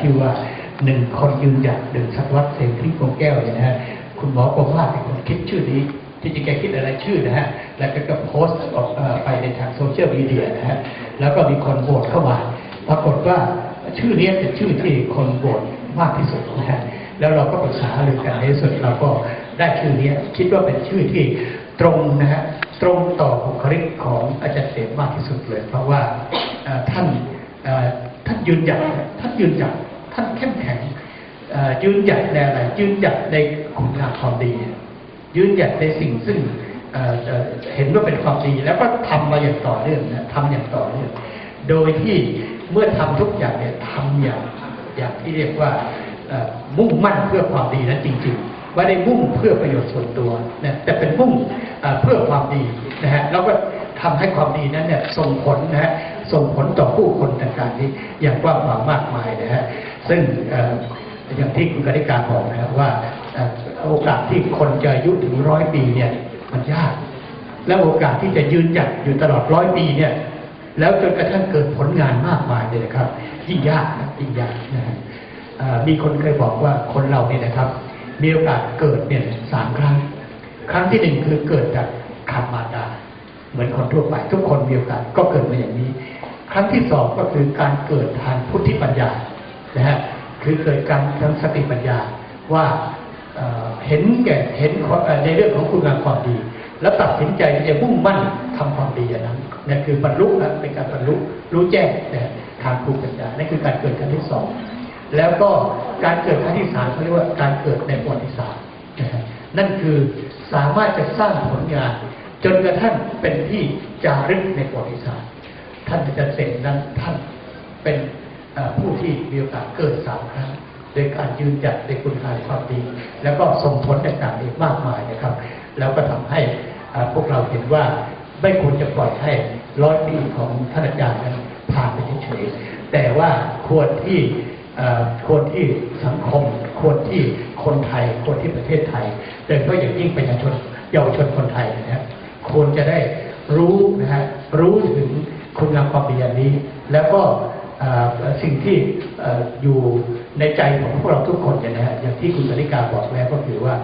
ที่ว่าหนึ่งคนยืนหยัดหนึ่งสัตวัตเสรีโกแก้วเนี่ยนะฮะคุณหมอประมาทเป็นคนคิดชื่อนี้ที่จริงแกคิดอะไรชื่อนะฮะ แล้วก็ก็โพสต์ออกไปในทางโซเชียลมีเดียนะฮะ แล้วก็มีคนโหวตเข้ามา ปรากฏว่าชื่อนี้เป็นชื่อที่คนโหวตมากที่สุดนะฮะ แล้วเราก็ปรึกษาเรื่องกันในสุดเราก็ได้ชื่อนี้คิดว่าเป็นชื่อที่ตรงนะฮะ ตรงต่อบุคลิกของอาจารย์เสมมากที่สุดเลย เพราะว่าท่านท่านยืนหยัดท่านยืนหยัด ท่านเข้มแข็งยืนหยัดในอะไรยืนหยัดในคุณงามความดี ยืนหยัดในสิ่งซึ่งเเห็นว่าเป็นความดีแล้วก็ทำมาอย่างต่อเนื่องนะทำอย่างต่อเนื่องโดยที่เมื่อทำทุกอย่างเนี่ยทำอย่างอย่างที่เรียกว่ามุ่งมั่นเพื่อความดีนั้นจริงๆไม่ได้มุ่งเพื่อประโยชน์ส่วนตัวนะแต่เป็นมุ่งเอ่อเพื่อความดีนะฮะแล้วก็ทำให้ความดีนั้นเนี่ยส่งผลนะฮะส่งผลต่อผู้คนต่างๆนี้อย่างกว้างขวางมากมายนะฮะ ซึ่งอย่างที่คุณกนิการบอกนะครับว่าโอกาสที่คนจะอายุถึงร้อยปีเนี่ยมันยาก และโอกาสที่จะยืนหยัดอยู่ตลอดร้อยปีเนี่ยแล้วจนกระทั่งเกิดผลงานมากมายเลยนะครับ ยิ่งยากนะยิ่งยากนะมีคนเคยบอกว่าคนเราเนี่ยนะครับ มีโอกาสเกิดเนี่ยสามครั้ง ครั้งที่หนึ่งคือเกิดจากคันมารดาเหมือนคนทั่วไป ทุกคนมีโอกาสก็เกิดมาอย่างนี้ ครั้งที่สองก็คือการเกิดทางพุทธิปัญญา นะฮะคือเกิดการทางสติปัญญาว่าเเห็นแก่เห็นในเรื่องของคุณงามความดี แล้วตัดสินใจที่จะมุ่งมั่นทำความดีอย่างนั้นนั่นคือบรรลุนะเป็นการบรรลุรู้แจ้งนะทางภูมิปัญญานั่นคือการเกิดครั้งที่สองแล้วก็การเกิดครั้งที่สามเขาเรียกว่าการเกิดในประวัติศาสตร์นะฮะนั่นคือสามารถจะสร้างผลงาน จนกระทั่งเป็นที่จารึกในประวัติศาสตร์ ท่านอาจารย์เสงนั้นท่านเป็น ผู้ที่มีโอกาสเกิดสามครั้งโดยการยืนหยัดในคุณงามความดี แล้วก็ส่งผลต่างๆอีกมากมายนะครับ แล้วก็ทำให้พวกเราเห็นว่าไม่ควรจะปล่อยให้ร้อยปีของท่านอาจารย์นั้นผ่านไปเฉยๆแต่ว่าควรที่ควรที่สังคม ควรที่คนไทย ควรที่ประเทศไทยโดยเฉพาะอย่างยิ่งประชาชนเยาวชนคนไทยนะครับควรจะได้รู้นะฮะรู้ถึงคุณงามความดีอันนี้ แล้วก็ สิ่งที่อยู่ในใจของพวกเราทุกคนเนี่ยนะฮะอย่างที่คุณสริกาบอกแล้วก็คือว่า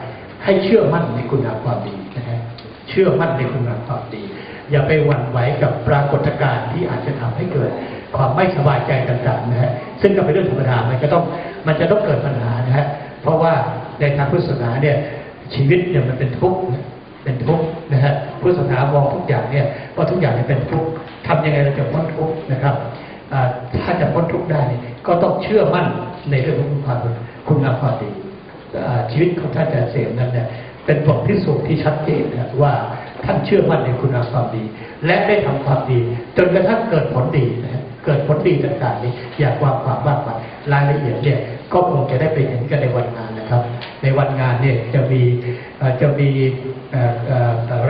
ให้เชื่อมั่นในคุณงามความดีนะฮะเชื่อมั่นในคุณงามความดี อย่าไปหวั่นไหวกับปรากฏการณ์ที่อาจจะทำให้เกิดความไม่สบายใจต่างๆนะฮะซึ่งก็เป็นเรื่องธรรมดามันจะต้องมันจะต้องเกิดปัญหานะฮะเพราะว่าในทางพุทธศาสนาเนี่ยชีวิตเนี่ยมันเป็นทุกข์เป็นทุกข์นะฮะพุทธศาสนามองทุกอย่างเนี่ยว่าทุกอย่างเนี่ยเป็นทุกข์ทำยังไงเราจะพ้นทุกข์นะครับ ถ้าจะพ้นทุกข์ได้ ก็ต้องเชื่อมั่นในเรื่องของความคุณงามความดีชีวิตของท่านอาจารย์เสมนั้นเนี่ยเป็นบทพิสูจน์ที่ชัดเจนนะว่าท่านเชื่อมั่นในคุณงามความดี และได้ทำความดี จนกระทั่งเกิดผลดีนะเกิดผลดีต่างๆนี้อย่างความความมากมายรายละเอียดเนี่ยก็คงจะได้ไปเห็นกันในวันงานนะครับ ในวันงานเนี่ยจะมีจะมี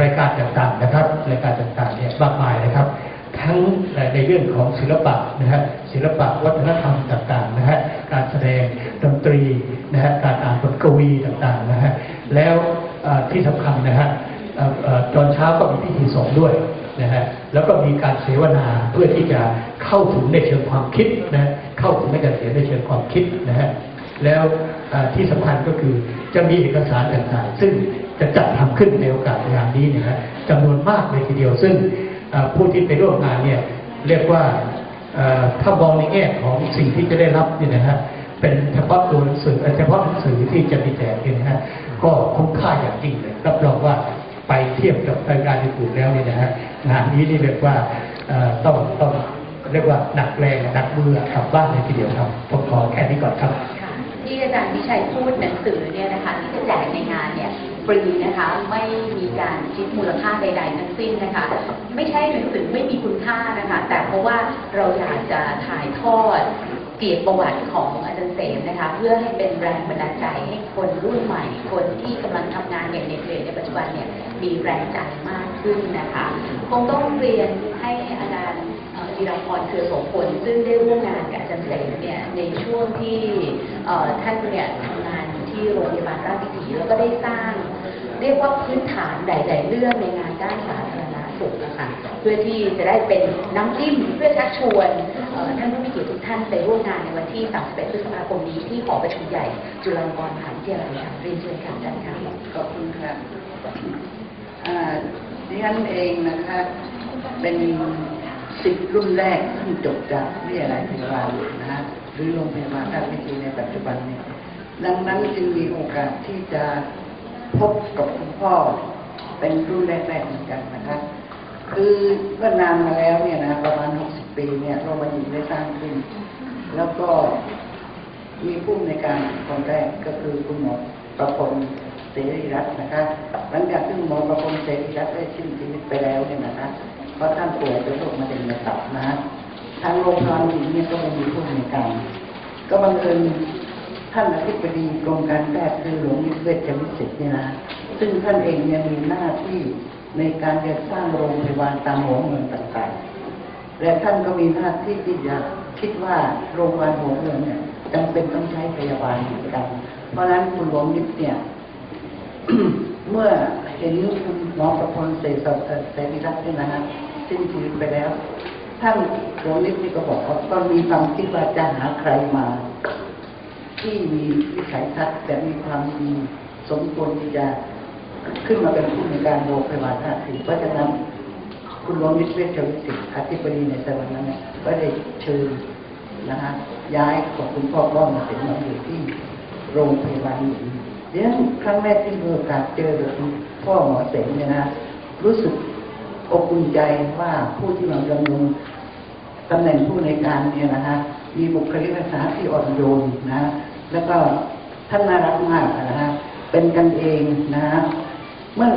รายการต่างๆนะครับ รายการต่างๆเนี่ยมากมายนะครับ ทั้งในเรื่องของศิลปะนะฮะศิลปะวัฒนธรรมต่างๆนะฮะการแสดงดนตรีนะฮะการอ่านบทกวีต่างๆนะฮะแล้วที่สำคัญนะฮะตอนเช้าก็มีพิธีสงฆ์ด้วยนะฮะแล้วก็มีการเสวนาเพื่อที่จะเข้าถึงในเชิงความคิดนะเข้าถึงในการเสียในเชิงความคิดนะฮะแล้วที่สำคัญก็คือจะมีเอกสารต่างๆ ซึ่งจะจัดทำขึ้นในโอกาสงานนี้นะฮะจำนวนมากเลยทีเดียวซึ่ง ผู้ที่ไปร่วมงานเนี่ยเรียกว่าถ้ามองในแง่ของสิ่งที่จะได้รับเนี่ยนะฮะเป็นเฉพาะตัวหนังสือเฉพาะหนังสือที่จะมีแจกเนี่ยนะฮะก็คุ้มค่าอย่างยิ่งเลยรับรองว่าไปเทียบกับรายการอื่นแล้วเนี่ยนะฮะงานนี้นี่เรียกว่าต้องต้องเรียกว่าหนักแรงหนักมือกลับบ้านเลยทีเดียวครับผมขอแค่นี้ก่อนครับค่ะที่อาจารย์วิชัยพูดหนังสือเนี่ยนะคะที่จะแจกในงานเนี่ย ฟรีนะคะไม่มีการคิดมูลค่าใด ๆ ทั้งสิ้นนะคะ ไม่ใช่หนังสือไม่มีคุณค่านะคะ แต่เพราะว่าเราอยากจะถ่ายทอดเกียรติประวัติของอาจารย์เสมนะคะ เพื่อให้เป็นแรงบันดาลใจให้คนรุ่นใหม่ คนที่กำลังทำงานอย่างเหน็ดเหนื่อยในปัจจุบันเนี่ยมีแรงใจมากขึ้นนะคะคงต้องเรียนให้อาจารย์ธีรพรเครือโสพลซึ่งได้ร่วมงานกับอาจารย์เสงเนี่ยในช่วงที่ท่านเนี่ยทำงานที่โรงพยาบาลราชวิถีแล้วก็ได้สร้าง เรียกว่าพื้นฐานหลายๆเรื่องในงานด้านสาธารณสุขนะคะเพื่อที่จะได้เป็นน้ำจิ้มเพื่อชักชวนท่านผู้มีเกียรติทุกท่านไปร่วมงานในวันที่ 31 พฤษภาคมนี้ที่หอประชุมใหญ่ จุฬาลงกรณ์มหาวิทยาลัยค่ะเรียนเชิญค่ะอาจารย์ค่ะขอบคุณค่ะดิฉันเองนะคะเป็นสิบรุ่นแรกที่จบจากวิทยาลัยพยาบาลนะฮะหรือโรงพยาบาลราชวิถีในปัจจุบันนี้ดังนั้นจึงมีโอกาสที่จะ พบกับคุณพ่อเป็นรุ่นแรกๆเหมือนกันนะคะคือเมื่อนานมาแล้วเนี่ยนะประมาณ 60 ปีเนี่ยโรงพยาบาลได้สร้างขึ้น แล้วก็มีผู้ในการคนแรกก็คือคุณหมอประพลเสรีรัตน์นะคะหลังจากที่คุณหมอประพลเสรีรัตน์ได้สิ้นชีวิตไปแล้วเนี่ยนะคะเพราะท่านป่วยเป็นโรคมะเร็งในตับนะฮะทางโรงพยาบาลหญิงเนี่ยก็มีผู้ในการ ก็บังเอิญ ท่านอธิบดีกรมการแพทย์คือหลวงเวศจวิสิทธิ์เนี่ยนะซึ่งท่านเองเนี่ยมีหน้าที่ในการจะสร้างโรงพยาบาลตามหัวเมืองต่างๆ และท่านก็มีหน้าที่ที่จะคิดว่าโรงพยาบาลหัวเมืองเนี่ยจำเป็นต้องใช้พยาบาลเหมือนกัน เพราะฉะนั้นคุณหลวงนิดเนี่ยเมื่อเห็นคุณหมอประพลเสรีเสรีรัตน์เนี่ยนะฮะสิ้นชีวิตไปแล้ว ท่านหลวงนิดนี่ก็บอกว่าก็มีความคิดว่าจะหาใครมา ที่มีวิสัยทัศน์แต่มีความดีสมควรที่จะขึ้นมาเป็นผู้ในการโรงพยาบาลท่าสีเพราะฉะนั้นคุณหลวงวิทย์เวชวิสิทธิ์อธิบดีในสมัยนั้นเนี่ยก็ได้เชิญนะฮะย้ายของคุณพ่อก้อนมาเป็นมาอยู่ที่โรงพยาบาลหญิงเดี๋ยวครั้งแรกที่มีโอกาสเจอกับคุณพ่อหมอเสงเนี่ยนะรู้สึกอบอุ่นใจว่าผู้ที่มาดำรงตำแหน่งผู้ในการเนี่ยนะฮะมีบุคลิกลักษณะที่อ่อนโยนนะ แล้วก็ท่านน่ารักมากนะฮะเป็นกันเองนะฮะเมื่อ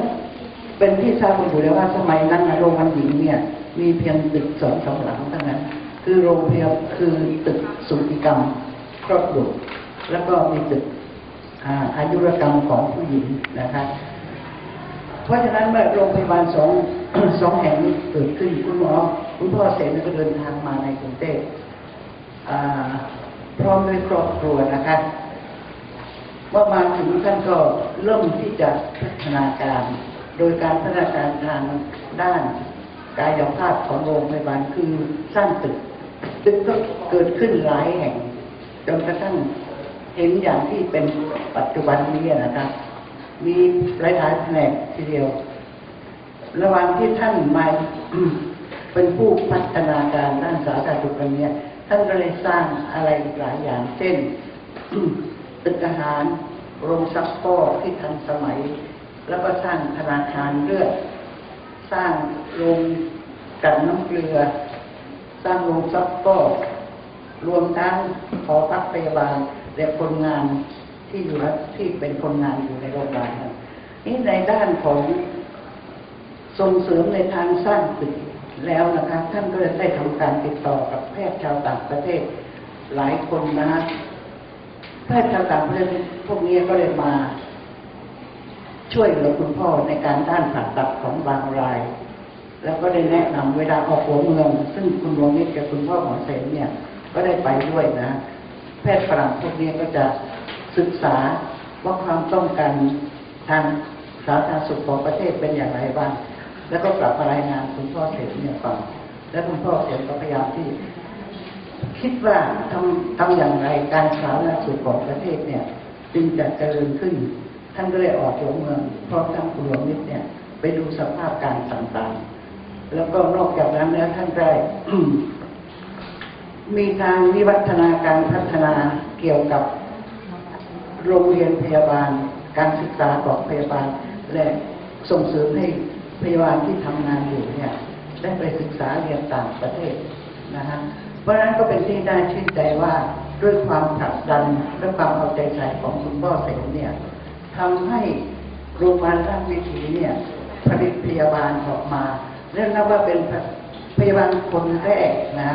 เป็นที่ทราบกันอยู่แล้วว่าสมัยนั้นนะโรงพยาบาลหญิงเนี่ย มีเพียงตึกสองสองหลังเท่านั้น คือโรงพยาบาลคือตึกสูติกรรมครอบครัวแล้วก็มีตึกอายุรกรรมของผู้หญิงนะคะเพราะฉะนั้นเมื่อโรงพยาบาลสองสองแห่งนี้เกิดขึ้นคุณหมอคุณพ่อเสนก็เดินทางมาในกรุงเทพอ่า พร้อมด้วยครอบครัวนะคะเมื่อมาถึงท่านก็เริ่มที่จะพัฒนาการ โดยการพัฒนาการทางด้านกายภาพของโรงพยาบาลคือสร้างตึก ตึกก็เกิดขึ้นหลายแห่งจนกระทั่งเห็นอย่างที่เป็นปัจจุบันนี้นะครับ มีหลายๆแผนกทีเดียว ระหว่างที่ท่านมาเป็นผู้พัฒนาการด้านสาธารณสุขอันเนี้ย ท่านก็เลยสร้างอะไรหลายอย่างเช่นตึกอาหารโรงซักฟอกที่ทันสมัย แล้วก็สร้างธนาคารเลือดสร้างโรงกันน้ำเกลือ สร้างโรงซักฟอกรวมทั้งหอพักพยาบาลและคนงานที่อยู่ที่เป็นคนงานอยู่ในโรงพยาบาลนั้นนี่ในด้านของส่งเสริมในทางสร้างตึก แล้วนะคะท่านก็ได้ทำการติดต่อกับแพทย์ชาวต่างประเทศ หลายคนนะฮะแพทย์ชาวต่างประเทศพวกนี้ก็เลยมา ช่วยเหลือคุณพ่อในการด้านผ่าตัดของบางราย แล้วก็ได้แนะนำเวลาออกหัวเมือง ซึ่งคุณหลวงนิดกับคุณพ่อหมอเสนเนี่ย ก็ได้ไปด้วยนะ แพทย์ฝรั่งพวกนี้ก็จะศึกษาว่าความต้องการทางสาธารณสุขของประเทศเป็นอย่างไรบ้าง แล้วก็กลับมารายงานคุณพ่อเสนเนี่ยฟัง และคุณพ่อเสนก็พยายามที่ คิดว่าทำทำอย่างไรการสาธารณสุขของประเทศเนี่ย จึงจะเจริญขึ้น ท่านก็เลยออกหัวเมืองพร้อมทั้งคุณหลวงนิดเนี่ย ไปดูสภาพการต่างๆ แล้วก็นอกจากนั้นแล้วท่านได้มีทางวิวัฒนาการพัฒนาเกี่ยวกับโรงเรียนพยาบาล การศึกษาของพยาบาลและส่งเสริมให้ พยาบาลที่ทำงานอยู่เนี่ยได้ไปศึกษาเรียนต่างประเทศนะฮะเพราะฉะนั้นก็เป็นที่น่าชื่นใจว่าด้วยความผลักดันและความเอาใจใส่ของคุณพ่อเสงเนี่ยทำให้โรงพยาบาลราชวิถีเนี่ยผลิตพยาบาลออกมาเรียกได้ว่าเป็นพยาบาลคนแรกนะ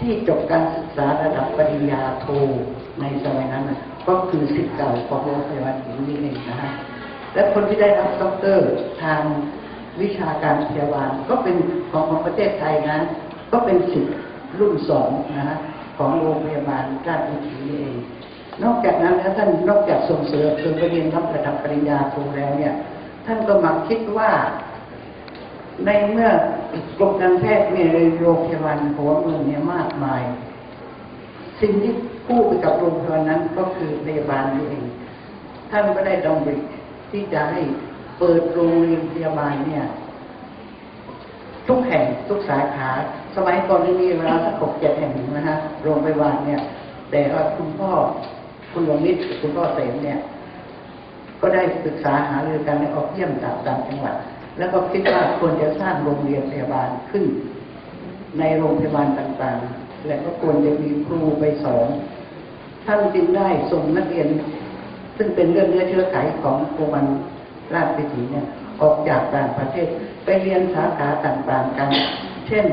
ที่จบการศึกษาระดับปริญญาโทในสมัยนั้นนะก็คือสิทธิ์เก่าของโรงพยาบาลหญิงนี่เองนะฮะและคนที่ได้รับด็อกเตอร์ทาง วิชาการพยาบาลก็เป็นของของประเทศไทยนะก็เป็นสิทธิ์รุ่นสองนะฮะของโรงพยาบาลราชวิถีเอง นอกจากนั้นแล้วท่านนอกจากส่งเสริมคือไปเรียนรับระดับปริญญาโทแล้วเนี่ย ท่านก็มาคิดว่า ในเมื่อกรมการแพทย์มีโรงพยาบาลหัวเมืองเนี่ยมากมาย สิ่งที่คู่ไปกับโรงพยาบาลนั้นก็คือพยาบาลนี่เอง ท่านก็ได้ดำริที่จะให้ เปิดโรงเรียนพยาบาลเนี่ย ทุกแห่งทุกสาขา สมัยก่อนนี่มีเวลาสักหกเจ็ดแห่งนะฮะโรงพยาบาลเนี่ย แต่ว่าคุณพ่อคุณหลวงนิดคุณพ่อเสมเนี่ย ก็ได้ศึกษาหารือกันและออกเยี่ยมจากต่างจังหวัด แล้วก็คิดว่าควรจะสร้างโรงเรียนพยาบาลขึ้น ในโรงพยาบาลต่างๆ และก็ควรจะมีครูไปสอนท่านจึงได้ส่งนักเรียน ซึ่งเป็นเรื่องเนื้อเชื้อไขของโรงพยาบาล ราชวิถีเนี่ยออกจากต่างประเทศ ไปเรียนสาขาต่างๆกัน เช่น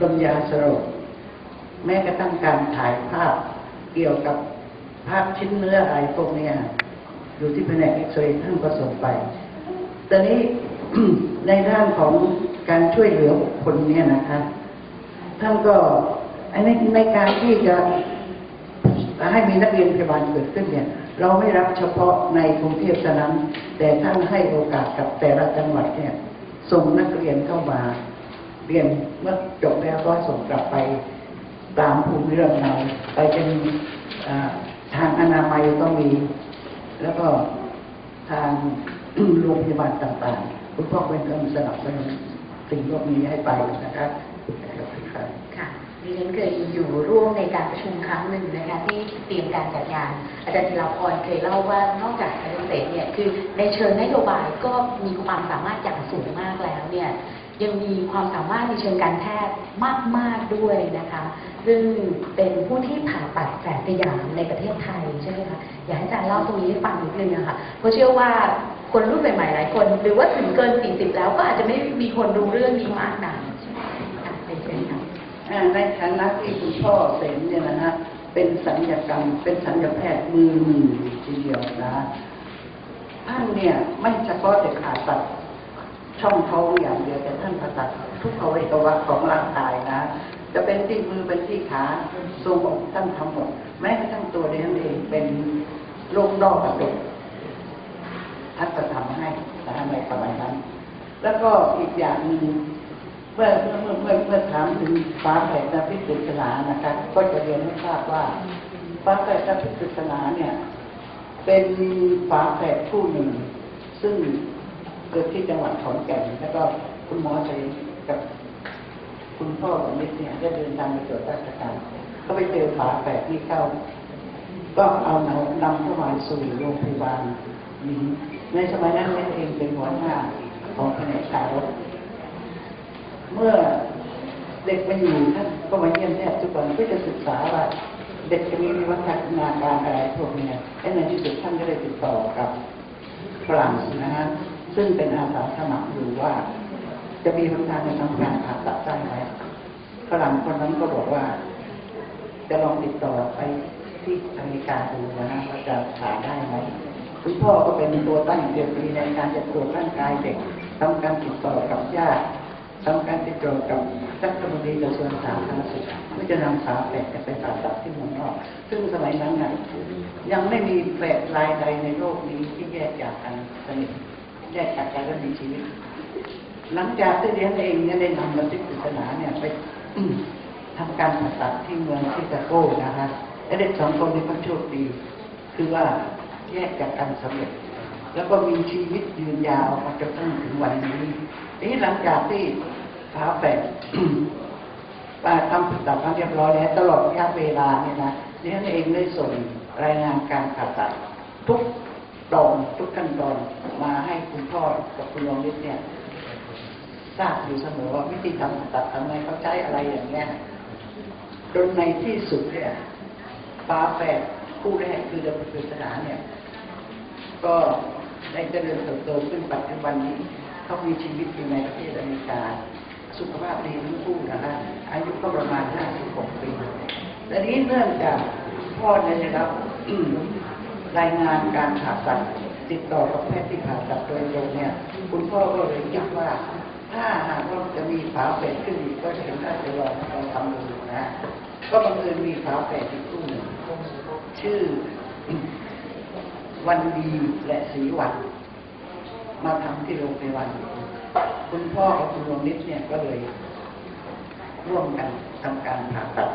ดมยาสลบแม้กระทั่งการถ่ายภาพเกี่ยวกับภาพชิ้นเนื้ออะไรพวกเนี้ยอยู่ที่แผนกเอ็กซเรย์ท่านก็ส่งไป ตอนนี้ในด้านของการช่วยเหลือบุคคลเนี่ยนะคะท่านก็อันในการที่จะให้มีนักเรียนพยาบาลเกิดขึ้นเนี่ย เราไม่รับเฉพาะในกรุงเทพเท่านั้น แต่ท่านให้โอกาสกับแต่ละจังหวัดเนี่ยส่งนักเรียนเข้ามา เรียนเมื่อจบแล้วก็ส่งกลับไปตามภูมิลำเนาไปเป็นทางอนามัยก็มี แล้วก็ทางโรงพยาบาลต่างๆคุณพ่อเป็นคนสนับสนุนสิ่งพวกนี้ให้ไปนะครับครับ ดิฉันเคยอยู่ร่วมในการประชุมครั้งหนึ่งนะคะที่เตรียมการจัดงาน อาจารย์ธีรพรเคยเล่าว่านอกจากการเกษตรเนี่ยคือในเชิงนโยบายก็มีความสามารถอย่างสูงมากแล้วเนี่ยยังมีความสามารถในเชิงการแพทย์มาก ๆ ด้วยนะคะ ซึ่งเป็นผู้ที่ผ่าตัดแฝดสยามในประเทศไทยใช่ไหมคะ อยากให้อาจารย์เล่าตรงนี้ให้ฟังนิดนึงนะคะเพราะเชื่อว่าคนรุ่นใหม่ๆหลายคน หรือว่าถึงเกิน 40 แล้วก็อาจจะไม่มีคนรู้เรื่องนี้มากนักอะเป็นเช่นค่ะ อ่า ในฐานะที่คุณพ่อเสมเนี่ยนะฮะเป็นสัญญกรรม เป็นสัญญแพทย์มือหนึ่งทีเดียวนะท่านเนี่ยไม่เฉพาะแต่ผ่าตัดช่องท้องอย่างเดียวแต่ท่านผ่าตัดทุกอวัยวะของร่างกายนะ จะเป็นที่มือเป็นที่ขาทรงอกท่านทำหมดแม้กระทั่งตัวเดียนเองเป็นโรคดอกกระตุกท่านจะทำให้นะฮะในสมัยนั้น แล้วก็อีกอย่างหนึ่ง เมื่อเมื่อเมื่อเมื่อเมื่อถามถึงฟ้าแฝดนพิศษนานะครับก็จะเรียนให้ทราบว่าฟ้าแฝดนพิศษนาเนี่ย เป็นฟ้าแฝดผู้หนึ่ง ซึ่งเกิดที่จังหวัดขอนแก่นแล้วก็คุณหมอชัยกับ คุณพ่อของนิดเนี่ยได้เดินทางไปตรวจราชการก็ไปเจอฝาแฝดที่เข้า ก็เอานำนำเข้ามาสู่โรงพยาบาลหญิงในสมัยนั้นเองเป็นหัวหน้าของแผนกทารก เมื่อเด็กมาอยู่ท่านก็มาเยี่ยมแทบทุกวันก็จะศึกษาว่าเด็กจะมีวิวัฒนาการอะไรพวกเนี้ยและในที่สุดท่านก็ได้ติดต่อกับฝรั่งนะฮะซึ่งเป็นอาสาสมัครอยู่ว่า จะมีหนทางในทำการผ่าตัดได้ไหมฝรั่งคนนั้นก็บอกว่า จะลองติดต่อไปที่อเมริกาดูนะฮะว่าจะผ่าได้ไหมคุณพ่อก็เป็นตัวตั้งเดียวดีในการจะตรวจร่างกายเด็กทำการติดต่อกับญาติ ทำการติดต่อกับรัฐมนตรีกระทรวงสาธารณสุขเพื่อจะนำสาวแฝดไปผ่าตัดที่เมืองนอก ซึ่งสมัยนั้นนยังไม่มีแฝดรายใดในโลกนี้ที่แยกจากกันสนิทแยกจากกันและมีชีวิต หลังจากที่เรียนเองเนี่ยได้นำบันทึกปริศนาเนี่ยไปทำการผ่าตัดที่เมืองชิคาโกนะฮะและเด็กสองคนนี้ก็โชคดี คือว่าแยกจากกันสำเร็จ แล้วก็มีชีวิตยืนยาวมาจนถึงวันนี้นี้หลังจากที่ ฝาแฝดมาทำผ่าตัดมาเรียบร้อยแล้วตลอดระยะเวลาเนี่ยนะเรียนเองได้ส่งรายงานการผ่าตัดทุกตอนทุกขั้นตอนมาให้คุณพ่อกับคุณลงนิดเนี่ยทราบอยู่เสมอว่าวิธีทำผ่าตัดทำไมเขาใช้อะไรอย่างเงี้ยจนในที่สุดเนี่ยฟ้าแฝดคู่แรกคือเดบิวตนาเนี่ย ก็ได้เจริญเติบโตขึ้นปัจจุบันนี้เขามีชีวิตอยู่ในประเทศอเมริกา สุขภาพดีทั้งคู่นะฮะอายุก็ประมาณ 56 ปีแต่นี้เนื่องจากพ่อเนี่ยได้รับรายงานการผ่าตัดติดต่อกับแพทย์ที่ผ่าตัดโดยตรงเนี่ย คุณพ่อก็เลยคิดว่า ถ้าหากว่าจะมีฝาแฝดขึ้นอีกก็จะเห็นน่าจะลองลองทำดูนะ ก็บังเอิญมีฝาแฝดอีกคู่หนึ่งชื่อวันดีและศรีวัน มาทำที่โรงพยาบาล คุณพ่อกับคุณดวงนิดเนี่ยก็เลยร่วมกันทำการผ่าตัด